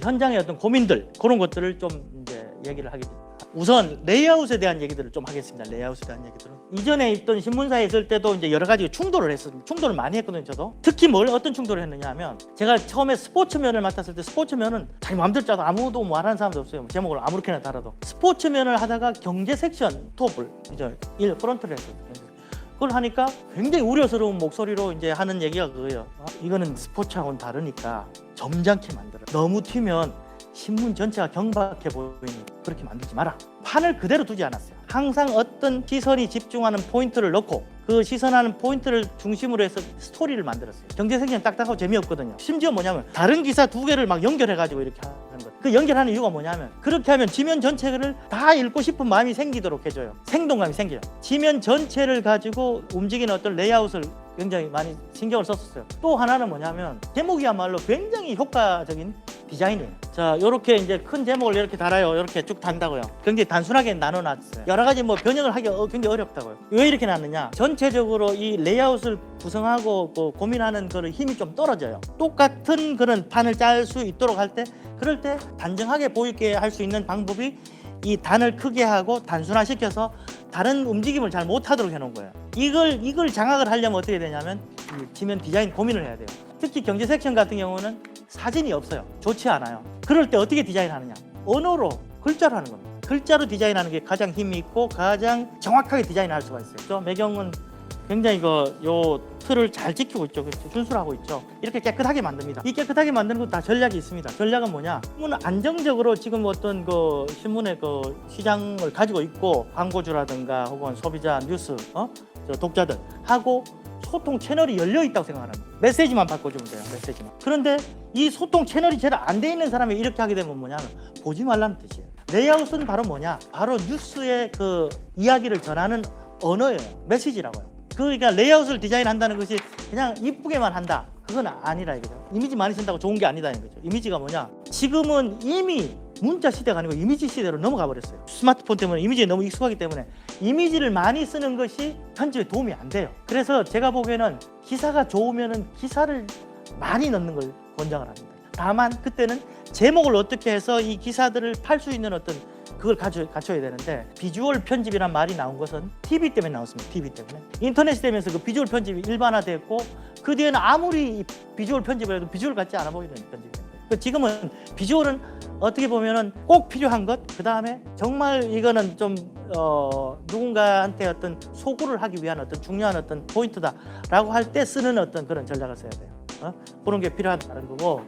현장의 어떤 고민들 그런 것들을 좀 이제 얘기를 하게 됩니다. 우선 레이아웃에 대한 얘기들을 좀 하겠습니다. 레이아웃에 대한 얘기들은 이전에 있던 신문사에 있을 때도 이제 여러 가지 충돌을 했었 충돌을 많이 했거든요. 저도 특히 뭘 어떤 충돌을 했느냐 하면 제가 처음에 스포츠면을 맡았을 때 스포츠면은 자기 마음대로 짜도 아무도 말하는 사람도 없어요. 제목을 아무렇게나 달아도 스포츠면을 하다가 경제 섹션 톱을 이제 일 프런트를 했어요. 그걸 하니까 굉장히 우려스러운 목소리로 이제 하는 얘기가 그거예요. 어? 이거는 스포츠하고는 다르니까 점잖게 만들어. 너무 튀면 신문 전체가 경박해 보이니 그렇게 만들지 마라. 판을 그대로 두지 않았어요. 항상 어떤 시선이 집중하는 포인트를 넣고 그 시선하는 포인트를 중심으로 해서 스토리를 만들었어요. 경제생명 딱딱하고 재미없거든요. 심지어 뭐냐면 다른 기사 두 개를 막 연결해가지고 이렇게. 그 연결하는 이유가 뭐냐면 그렇게 하면 지면 전체를 다 읽고 싶은 마음이 생기도록 해줘요. 생동감이 생겨요. 지면 전체를 가지고 움직이는 어떤 레이아웃을 굉장히 많이 신경을 썼었어요. 또 하나는 뭐냐면 제목이야말로 굉장히 효과적인 디자인이에요. 자, 이렇게 이제 큰 제목을 이렇게 달아요. 이렇게 쭉 단다고요. 굉장히 단순하게 나눠놨어요. 여러 가지 뭐 변형을 하기 어, 굉장히 어렵다고요. 왜 이렇게 놨느냐? 전체적으로 이 레이아웃을 구성하고 그 고민하는 그런 힘이 좀 떨어져요. 똑같은 그런 판을 짤 수 있도록 할 때, 그럴 때 단정하게 보이게 할 수 있는 방법이 이 단을 크게 하고 단순화시켜서 다른 움직임을 잘 못하도록 해놓은 거예요. 이걸 이걸 장악을 하려면 어떻게 되냐면 이 지면 디자인 고민을 해야 돼요. 특히 경제 섹션 같은 경우는 사진이 없어요. 좋지 않아요. 그럴 때 어떻게 디자인하느냐? 언어로 글자로 하는 겁니다. 글자로 디자인하는 게 가장 힘이 있고 가장 정확하게 디자인할 수가 있어요. 저 매경은 굉장히 그요 틀을 잘 지키고 있죠. 그렇죠? 준수하고 있죠. 이렇게 깨끗하게 만듭니다. 이 깨끗하게 만드는 것다 전략이 있습니다. 전략은 뭐냐? 신문은 안정적으로 지금 어떤 그 신문의 그 시장을 가지고 있고 광고주라든가 혹은 소비자 뉴스, 어? 저 독자들 하고 소통 채널이 열려 있다고 생각하는 거예요. 메시지만 바꿔주면 돼요. 메시지만. 그런데 이 소통 채널이 잘안돼 있는 사람이 이렇게 하게 되면 뭐냐면 보지 말라는 뜻이에요. 레이아웃은 바로 뭐냐? 바로 뉴스의 그 이야기를 전하는 언어예요. 메시지라고요. 그러니까 레이아웃을 디자인한다는 것이 그냥 이쁘게만 한다. 그건 아니라 이거죠. 이미지 많이 쓴다고 좋은 게 아니다 이거죠. 이미지가 뭐냐? 지금은 이미 문자 시대가 아니고 이미지 시대로 넘어가 버렸어요. 스마트폰 때문에 이미지에 너무 익숙하기 때문에 이미지를 많이 쓰는 것이 편집에 도움이 안 돼요. 그래서 제가 보기에는 기사가 좋으면은 기사를 많이 넣는 걸 권장을 합니다. 다만 그때는 제목을 어떻게 해서 이 기사들을 팔 수 있는 어떤 그걸 갖춰, 갖춰야 되는데 비주얼 편집이란 말이 나온 것은 TV 때문에 나왔습니다. TV 때문에 인터넷이 되면서 그 비주얼 편집이 일반화됐고 그 뒤에는 아무리 이 비주얼 편집을 해도 비주얼 같지 않아 보이는 편집이 된 거예요. 그 지금은 비주얼은 어떻게 보면은 꼭 필요한 것, 그 다음에 정말 이거는 좀 어, 누군가한테 어떤 소구를 하기 위한 어떤 중요한 어떤 포인트다라고 할 때 쓰는 어떤 그런 전략을 써야 돼요. 어? 그런 게 필요하다는 거고